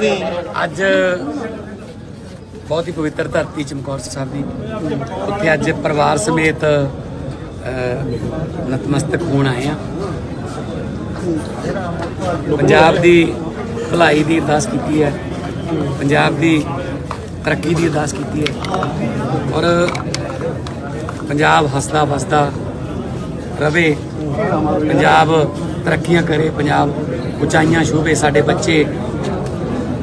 ਤੁਸੀਂ ਅੱਜ ਬਹੁਤ ਹੀ ਪਵਿੱਤਰ ਧਰਤੀ ਚਮਕੌਰ ਸਾਹਿਬ ਦੀ। ਉੱਥੇ ਅੱਜ ਪਰਿਵਾਰ ਸਮੇਤ ਨਤਮਸਤਕ ਹੋਣ ਆਏ ਆ ਪੰਜਾਬ ਦੀ ਭਲਾਈ ਦੀ ਅਰਦਾਸ ਕੀਤੀ ਹੈ। ਪੰਜਾਬ ਦੀ ਤਰੱਕੀ ਦੀ ਅਰਦਾਸ ਕੀਤੀ ਹੈ। ਔਰ ਪੰਜਾਬ ਹੱਸਦਾ ਵਸਦਾ ਰਵੇ, ਪੰਜਾਬ ਤਰੱਕੀਆਂ ਕਰੇ, ਪੰਜਾਬ ਉਚਾਈਆਂ ਛੂਵੇ ਸਾਡੇ ਬੱਚੇ।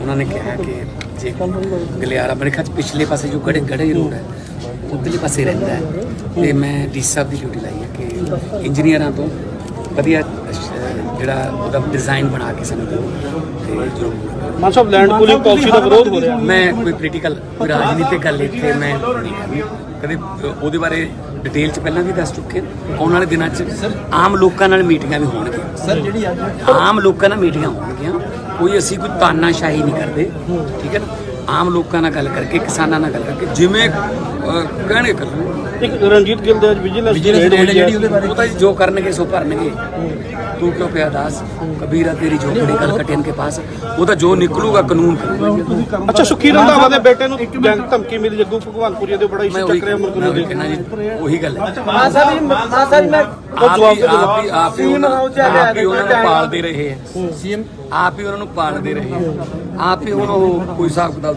ਉਹਨਾਂ ਨੇ ਕਿਹਾ ਕਿ ਜੇ ਗਲਿਆਰਾ ਮੇਰੇ ਖਿਆਲ 'ਚ ਪਿਛਲੇ ਪਾਸੇ ਜੋ ਗੜੇ ਗੜੇ ਰੋਡ ਹੈ ਉਧਰਲੇ ਪਾਸੇ ਰਹਿੰਦਾ ਹੈ। ਤੇ ਮੈਂ ਡੀ ਸਾਹਿਬ ਦੀ ਡਿਊਟੀ ਲਾਈ ਹੈ ਕਿ ਇੰਜੀਨੀਅਰਾਂ ਤੋਂ ਵਧੀਆ ਜਿਹੜਾ ਉਹਦਾ ਡਿਜ਼ਾਈਨ ਬਣਾ ਕੇ ਸਾਨੂੰ ਦਿਓ। ਤੇ ਜੋ Mann Sahib land pooling policy ਦਾ ਵਿਰੋਧ ਹੋ ਰਿਹਾ। ਮੈਂ ਕੋਈ ਪੋਲੀਟੀਕਲ ਰਾਜਨੀਤਿਕ ਗੱਲ ਇੱਥੇ ਮੈਂ ਕਦੇ ਉਹਦੇ ਬਾਰੇ ਡਿਟੇਲ ਚ ਪਹਿਲਾਂ ਵੀ ਦੱਸ ਚੁੱਕੇ। ਆਉਣ ਵਾਲੇ ਦਿਨਾਂ ਚ ਆਮ ਲੋਕਾਂ ਨਾਲ ਮੀਟਿੰਗਾਂ ਵੀ ਹੋਣਗੀਆਂ। ਸਰ ਜਿਹੜੀ ਆਮ ਲੋਕਾਂ ਨਾਲ ਮੀਟਿੰਗਾਂ ਹੋਣਗੀਆਂ। ਕੋਈ ਅਸੀਂ ਕੋਈ ਤਾਨਾਸ਼ਾਹੀ ਨਹੀਂ ਕਰਦੇ। ਠੀਕ ਹੈ ਨਾ? ਆਮ ਲੋਕਾਂ ਨਾਲ ਗੱਲ ਕਰਕੇ ਕਿਸਾਨਾਂ ਨਾਲ ਗੱਲ ਕਰਕੇ ਜਿਵੇਂ ਅ, ਕਹਿਣਗੇ ਕਰਨਗੇ ਇੱਕ ਰਣਜੀਤ ਗਿੱਲ ਦੇ ਵਿਜੀਲੈਂਸ ਵਿਜੀਲੈਂਸ ਰੇਡ ਜਿਹੜੀ ਉਹਦੇ ਬਾਰੇ ਉਹ ਤਾਂ ਜੀ ਜੋ ਕਰਨਗੇ ਸੋ ਭਰਨਗੇ ਤੂੰ ਕਿਉਂ ਪਿਆ ਦਾਸ? ਕਬੀਰਾ ਤੇਰੀ ਝੋਪੜੀ ਕਲ ਕਟਿਆਂ ਕੇ ਪਾਸ। ਉਹ ਤਾਂ ਜੋ ਨਿਕਲੂਗਾ ਕਾਨੂੰਨ ਅੱਛਾ ਸੁਖੀ ਰੰਧਾਵਾ ਦੇ ਬੇਟੇ ਨੂੰ ਜੰਗ ਧਮਕੀ ਮਿਲੀ ਜੱਗੂ ਭਗਵਾਨਪੁਰੀਆ ਦੇ ਬੜਾ ਇਸ਼ੂ ਉਹੀ ਚੱਕ ਰਿਹਾ ਮੈਂ ਮੁਲਕ ਉਹੀ ਕਹਿਣਾ ਜੀ ਉਹੀ ਗੱਲ ਹੈ। ਮਾਂ ਸਾਹਿਬ ਜੀ ਮਾਂ ਸਾਹਿਬ ਮੈਂ ਆਪ ਹੀ ਆਪ ਹੀ ਆਪ ਹੀ ਉਹਨਾਂ ਆਪ ਹੀ ਉਹਨਾਂ ਨੂੰ ਪਾਲਦੇ ਰਹੇ ਹੈ। ਸੀਐਮ ਆਪ ਹੀ ਉਹਨਾਂ ਨੂੰ ਪਾਲਦੇ ਰਹੇ ਹੈ। ਆਪ ਹੀ ਹੁਣ ਉਹ ਕੋਈ ਹਿਸਾਬ ਕਿਤਾਬ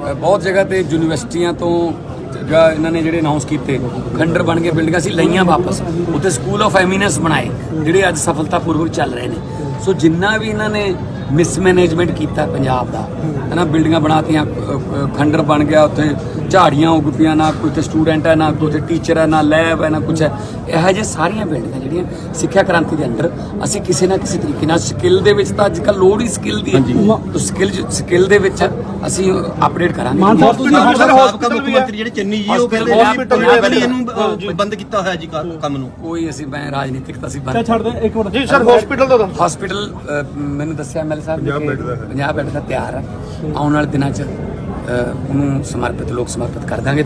ਬਹੁਤ ਜਗ੍ਹਾ ਤੇ ਯੂਨੀਵਰਸਿਟੀਆਂ ਤੋਂ ਜਾਂ ਇਹਨਾਂ ਨੇ ਜਿਹੜੇ ਅਨਾਉਂਸ ਕੀਤੇ ਖੰਡਰ ਬਣ ਕੇ ਬਿਲਡਿੰਗਾਂ ਸੀ ਲਈਆਂ ਵਾਪਸ। ਉੱਥੇ ਸਕੂਲ ਆਫ ਐਮੀਨੈਂਸ ਬਣਾਏ ਜਿਹੜੇ ਅੱਜ ਸਫਲਤਾਪੂਰਵਕ ਚੱਲ ਰਹੇ ਨੇ। ਸੋ ਜਿੰਨਾ ਵੀ ਇਹਨਾਂ ਨੇ ਮਿਸਮੈਨੇਜਮੈਂਟ ਕੀਤਾ ਪੰਜਾਬ ਦਾ ਹਨਾ ਬਿਲਡਿੰਗਾਂ ਬਣਾਤੀਆਂ ਅ, ਖੰਡਰ ਬਣ ਗਿਆ ਉੱਥੇ ਝਾੜੀਆਂ ਉੱਗ ਪਈਆਂ ਨਾ ਕੋਈ ਤੇ ਸਟੂਡੈਂਟ ਹੈ ਨਾ ਕੋਈ ਤੇ ਟੀਚਰ ਹੈ ਨਾ ਲੈਬ ਹੈ ਨਾ ਕੁਝ ਹੈ। ਇਹੋ ਜਿਹੇ ਸਾਰੀਆਂ ਬਿਲਡਿੰਗਾਂ ਜਿਹੜੀਆਂ ਸਿੱਖਿਆ ਕ੍ਰਾਂਤੀ ਦੇ ਅੰਡਰ ਅਸੀਂ ਕਿਸੇ ਨਾ ਕਿਸੇ ਤਰੀਕੇ ਨਾਲ ਸਕਿੱਲ ਦੇ ਵਿੱਚ ਤਾਂ ਅੱਜ ਕੱਲ ਲੋੜ ਹੀ ਸਕਿੱਲ ਦੀ ਹੈ। ਤਾਂ ਸਕਿੱਲ ਸਕਿੱਲ ਦੇ ਵਿੱਚ ਅਸੀਂ ਅਪਡੇਟ ਕਰਾਂਗੇ। ਬਹੁਤ ਤੁਸੀਂ hospital ਸਾਬਕਾ hospital ਮੁੱਖ। ਮੰਤਰੀ ਜਿਹੜੇ ਚੰਨੀ ਜੀ ਉਹ ਕਹਿੰਦੇ hospital ਵੀ ਹੈ। ਪਹਿਲੀ ਇਹਨੂੰ ਬੰਦ ਕੀਤਾ ਹੋਇਆ ਜੀ ਕੰਮ ਨੂੰ। ਕੋਈ ਅਸੀਂ ਮੈਂ ਰਾਜਨੀਤਿਕ ਤਾਂ ਅਸੀਂ ਬੰਦ ਛੱਡ ਦੇ ਇੱਕ ਮਿੰਟ। ਜੀ ਸਰ ਹਸਪੀਟਲ ਦਾ ਦੱਸੋ ਹਸਪੀਟਲ ਮੈਨੂੰ ਦੱਸਿਆ ਐਮਐਲ ਸਾਹਿਬ ਨੇ ਕਿ 50 ਬੈੱਡ ਦਾ ਤਿਆਰ ਹੈ। ਆਉਣ ਵਾਲੇ ਦਿਨਾਂ 'ਚ ਉਹਨੂੰ ਸਮਰਪਿਤ ਲੋਕ ਸਮਰਪਿਤ ਕਰ ਦਾਂਗੇ।